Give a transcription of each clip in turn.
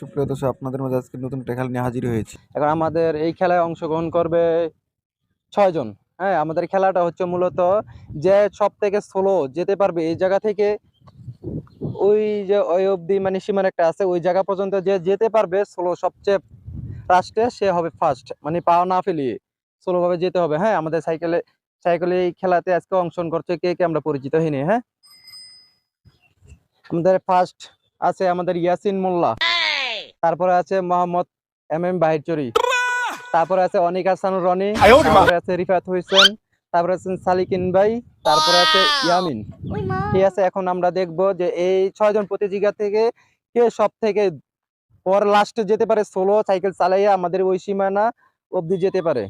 সুপ্রিয় দর্শক, আপনাদের মাঝে আজকে নতুন একটা খেলা নিয়ে হাজির হয়েছি। এখন আমাদের এই খেলায় অংশগ্রহণ করবে ছয়জন হ্যাঁ আমাদের খেলাটা হচ্ছে মূলত যে সব থেকে স্লো যেতে পারবে এই জায়গা থেকে, ওই যে ওই অবধি মানে সীমার একটা আছে, ওই জায়গা পর্যন্ত যে যেতে পারবে স্লো সবচেয়ে লাস্টে সে হবে ফার্স্ট মানে পা না ফেলিয়ে স্লো ভাবে যেতে হবে। হ্যাঁ আমাদের সাইকেলে সাইকেলে এই খেলাতে আজকে অংশগ্রহণ করছে কে কে আমরা পরিচিত হইনি হ্যাঁ? আমাদের ফার্স্ট আছে আমাদের ইয়াসিন মোল্লা। তারপরে আছে মোহাম্মদ এম এম বাহিরচুরি। তারপরে আছে অনিক হাসান রনি। তারপরে আছে রিফাত হোসেন। তারপরে আছেন সালিকিন ভাই। তারপরে আছে ইয়ামিন। ঠিক আছে এখন আমরা দেখব যে এই ছয়জন প্রতিযোগিতা থেকে কে সব থেকে পর লাস্টে যেতে পারে? সোলো সাইকেল চালাইয়া আমাদের ওই সীমানা অবধি যেতে পারে।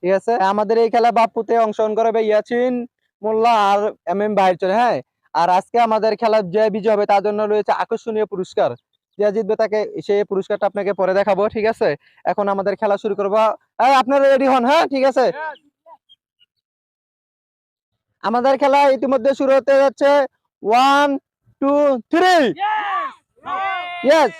ঠিক আছে? আমাদের এই খেলা বাপুতে অংশগ্রহণ করবে ইয়াসিন মোল্লা আর এম এম বাহিরচুরি। হ্যাঁ আর আজকে আমাদের খেলার যে বিজয় হবে তার জন্য রয়েছে আকর্ষণীয় পুরস্কার। যে জিতবে তাকে সেই পুরস্কারটা আপনাকে পরে দেখাবো ঠিক আছে? এখন আমাদের খেলা শুরু করব। আপনারা রেডি হন হ্যাঁ? ঠিক আছে? আমাদের খেলা ইতিমধ্যে শুরু হতে যাচ্ছে। One two three yes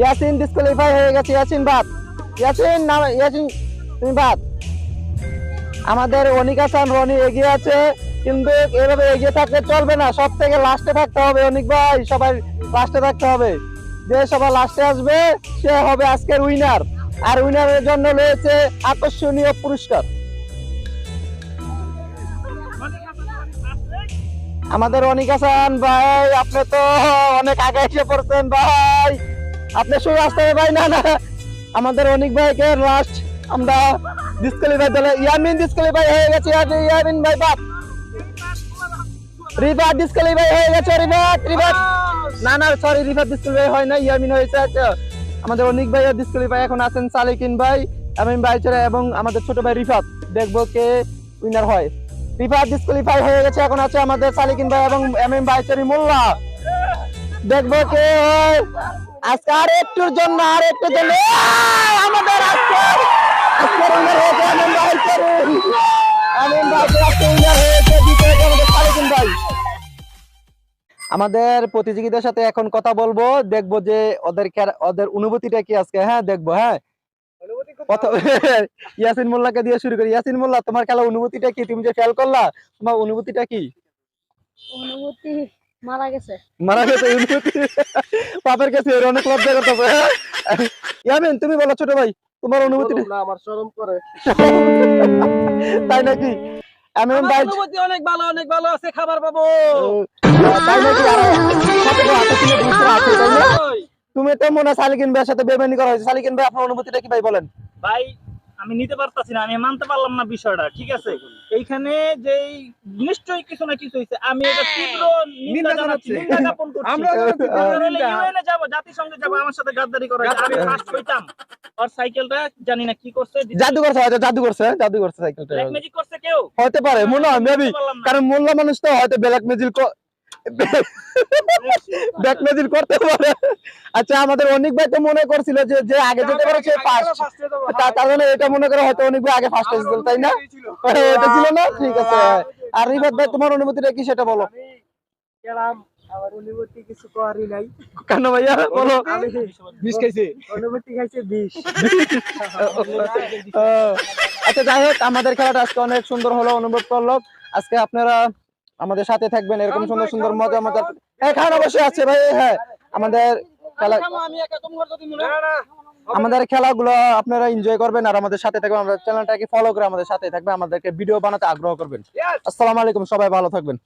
Yasin disqualify হয়ে গেছে, ইয়াসিন বাদ। ইয়াসিন না ইয়াসিন তুমি বাদ। আমাদের অনিক হাসান রনি এগিয়ে আছে, কিন্তু এভাবে এগিয়ে থাকলে চলবে না। সব থেকে লাস্টে থাকতে হবে অনিক ভাই, সবাই লাস্টে থাকতে হবে। যে সবাই লাস্টে আসবে, সে হবে আজকের উইনার আর উইনারের জন্য রয়েছে আকর্ষণীয় পুরস্কার। আমাদের অনিক হাসান ভাই, আপনি তো অনেক আগে এসে পড়ছেন ভাই। আপনি শুরু আসতে হবে ভাই, না না। আমাদের অনিক ভাইকে লাস্ট আমরা ডিসকালিফাই দলে ইয়ামিন ডিসকালিফাই হয়ে গেছে ইয়ামিন- ভাই, বাপ। রিফাত ডিসকালিফাই হয়ে গেছে রিফাত রিফাত না না সরি রিফাত ডিসকালিফাই হয় না ইয়ামিন হয়েছে আচ্ছা। আমাদের অনিক ভাই ডিসকালিফাই এখন আছেন, সালিকিন ভাই, ইয়ামিন ভাই ছাড়া এবং আমাদের ছোট ভাই রিফাত। দেখব কে উইনার হয়। রিফাত ডিসকালিফাই হয়ে গেছে, এখন আছে আমাদের সালিকিন ভাই এবং এমএম ভাই চরি মোল্লা। দেখব কে হয়। আজকে আর একটুর জন্য আর একটুর জন্য আমাদের আজকে আজকের উইনার হয়েছে এমএম ভাই। চরি এমএম ভাই আজকে উইনার হয়েছে দ্বিতীয় আমাদের সালিকিন ভাই। আমাদের প্রতিযোগীদের সাথে এখন কথা বলব দেখব যে ওদের ওদের অনুভূতিটা কি আজকে? হ্যাঁ দেখব হ্যাঁ। প্রথমে ইয়াসিন মোল্লাকে দিয়ে শুরু করি। ইয়াসিন মোল্লা তোমার খেলা অনুভূতিটা কি? তুমি যে ফেল করলা তোমার অনুভূতিটা কি? অনুভূতি মারা গেছে। মারা গেছে পাপের কাছে এর অনেক লজ্জা করতেছে। ইয়ামিন তুমি বলো ছোট ভাই তোমার অনুভূতি না আমার শরম করে। তাই নাকি? এমন ভাই অনুভূতি অনেক ভালো অনেক ভালো আছে খাবার পাবো। তাই নাকি? আর সাথে তো হাতে ছিল বুঝতে আছে তাই না? তুমি তো মনে হয় সালিকিন ভাইয়ের সাথে বেমানি করা হয়েছে। সালিকিন ভাই আপনার অনুভূতিটা কি ভাই বলেন। ভাই আমি নিতে পারতাছি না আমি মানতে পারলাম না বিষয়টা ঠিক আছে এইখানে যে নিশ্চয়ই কিছু না কিছু হয়েছে আমি এটা তীব্র নিন্দা জানাচ্ছি নিন্দা জ্ঞাপন করছি আমরা। ইউএনএ যাব জাতিসংঘে যাব আমার সাথে গাদ্দারি করা। আমি ফার্স্ট হইতাম আর সাইকেলটা জানি না কি করছে জাদু করছে হয়তো জাদু করছে হ্যাঁ? জাদু করছে সাইকেলটা ব্ল্যাক ম্যাজিক করছে কেউ হতে পারে মনে হয় মেবি। কারণ মোল্লা মানুষ তো হয়তো ব্ল্যাক মেজিল করতে পারে। আচ্ছা আমাদের অনেক ভাই তো মনে করছিল যে যে আগে যেতে পারে সে ফার্স্ট তার মানে এটা মনে করে হয়তো অনেক ভাই আগে ফার্স্ট হয়েছিল তাই না? এটা ছিল না? ঠিক আছে। আর রিবাদ ভাই তোমার অনুভূতিটা কি সেটা বলো? গেলাম আমার অনুভূতি কিছু করারই নাই। কেন ভাইয়া? বলো। বিষ খাইছি। অনুভূতি খাইছে বিষ। আচ্ছা যাই হোক আমাদের খেলাটা আজকে অনেক সুন্দর হলো অনুভব করল। আজকে আপনারা আমাদের সাথে থাকবেন এরকম সুন্দর সুন্দর মজা মজা হ্যাঁ খান অবশ্যই আছে ভাই হ্যাঁ আমাদের খেলা আমাদের খেলাগুলো আপনারা এনজয় করবেন আর আমাদের সাথে থাকবেন আমাদের চ্যানেলটাকে ফলো করে আমাদের সাথে থাকবেন আমাদেরকে ভিডিও বানাতে আগ্রহ করবেন। আসসালামু আলাইকুম সবাই ভালো থাকবেন।